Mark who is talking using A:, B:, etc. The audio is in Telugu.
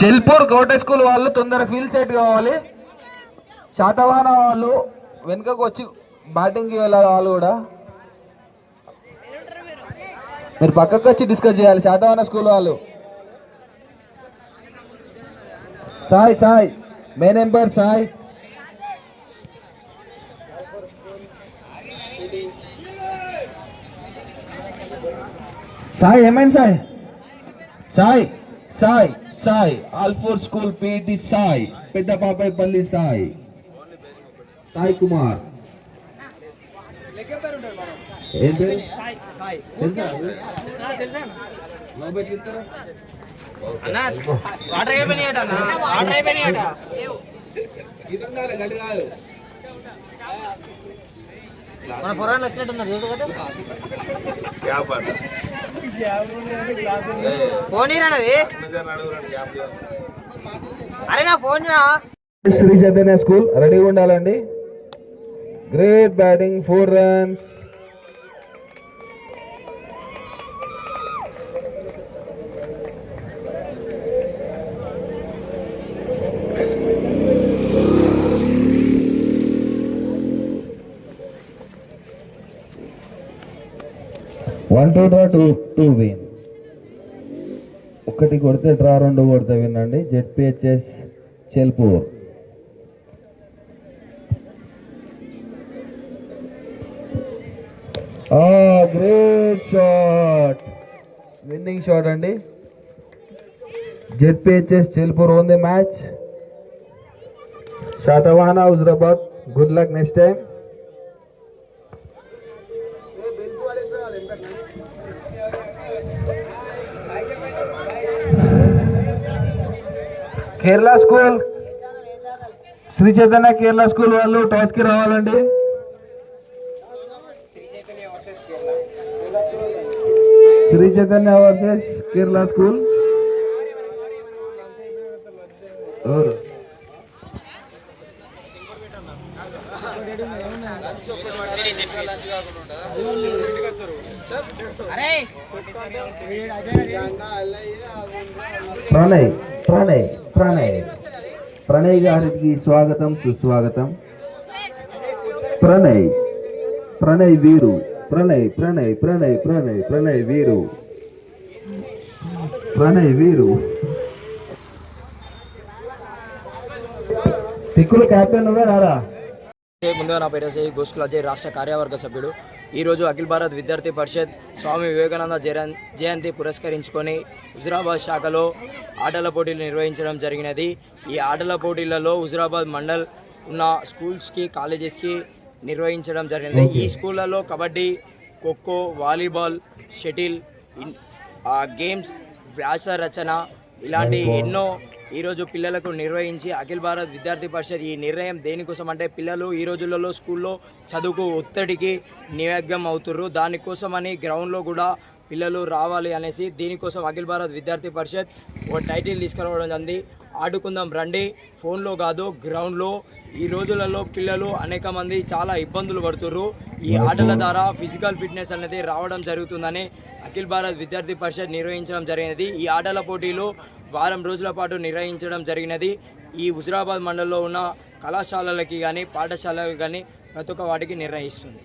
A: చెల్పూర్ గౌట స్కూల్ వాళ్ళు తొందర ఫీల్డ్ సెట్ కావాలి. శాతవాన వాళ్ళు వెనుకకు వచ్చి బ్యాటింగ్కి వెళ్ళాలి వాళ్ళు కూడా. మీరు పక్కకు వచ్చి డిస్కస్ చేయాలి. శాతవాన స్కూల్ వాళ్ళు. సాయ్ సాయ్. మే నెంబర్ సాయ్. సాయి ఏమైంది Sai? Sai Sai Sai. Alphores school PT Sai. పెద్ద పాపాయపల్లి సాయ్. సాయ్ కుమార్. ఏం పేరు తెలుసా? లవ్ బెట్లు ఇస్తారా?
B: అన్నా వాటర్ అయిపోయినాయట అన్న. వాటర్ అయిపోయినాయట
A: ఇది ఉండాలి, గడ్డి కాదు.
B: మన పొరాలు వచ్చినట్టున్నారు. కదా ఫోన్ అన్నది అరే నా ఫోన్ రా
A: శ్రీ చైతన్య స్కూల్ రెడీగా ఉండాలండి. Great batting four runs one two draw two two win ఒకటి కొడితే డ్రా రెండు కొడితే వినండి ZPHS Chelpur great shot winning shot అండి. ZPHS Chelpur won the match Satavahana Huzurabad good luck next time Kerala school. Shri Chaitanya Kerala school వాళ్ళు టాస్కి రావాలండి. Shri Chaitanya versus Kerala school. ఎవరు? ప్రణయ్ ప్రణయ్ ప్రణయ్. ప్రణయ్ గారికి స్వాగతం సుస్వాగతం. ప్రణయ్ ప్రణయ్ వీరు. ప్రణయ్ ప్రణయ్ ప్రణయ్ ప్రణయ్ ప్రణయ్ వీరు. ప్రణయ్ వీరు. తిక్కులు క్యాప్టెన్ నువ్వే రారా?
C: ముందుగా నా పేరు వచ్చి గోస్కుల్ అజయ్ రాష్ట్ర కార్యవర్గ సభ్యుడు. ఈరోజు అఖిల భారత్ విద్యార్థి పరిషత్ స్వామి వివేకానంద జయంతి పురస్కరించుకొని హుజురాబాద్ శాఖలో ఆటల పోటీలు నిర్వహించడం జరిగినది. ఈ ఆటల పోటీలలో హుజురాబాద్ మండల్ ఉన్న స్కూల్స్కి కాలేజెస్కి నిర్వహించడం జరిగింది. ఈ స్కూళ్ళలో kabaddi kho kho volleyball shuttle games వ్యాస రచన ఇలాంటి ఎన్నో ఈరోజు పిల్లలకు నిర్వహించి అఖిల భారత్ విద్యార్థి పరిషత్ ఈ నిర్ణయం దేనికోసం అంటే పిల్లలు ఈ రోజులలో స్కూల్లో చదువుకు ఒత్తిడికి నిమగ్నం అవుతుర్రు. దానికోసమని గ్రౌండ్లో కూడా పిల్లలు రావాలి అనేసి దీనికోసం అఖిల భారత్ విద్యార్థి పరిషత్ ఒక టైటిల్ తీసుకురావడం జరిగింది ఆడుకుందాం రండి. ఫోన్లో కాదు గ్రౌండ్లో. ఈ రోజులలో పిల్లలు అనేక మంది చాలా ఇబ్బందులు పడుతుర్రు. ఈ ఆటల ద్వారా ఫిజికల్ ఫిట్నెస్ అనేది రావడం జరుగుతుందని అఖిల భారత్ విద్యార్థి పరిషత్ నిర్వహించడం జరిగినది. ఈ ఆటల పోటీలు వారం రోజుల పాటు నిర్వహించడం జరిగినది. ఈ హుజురాబాద్ మండలంలో ఉన్న కళాశాలలకి కానీ పాఠశాలలకు కానీ ప్రతి ఒక్క వాటికి నిర్వహిస్తుంది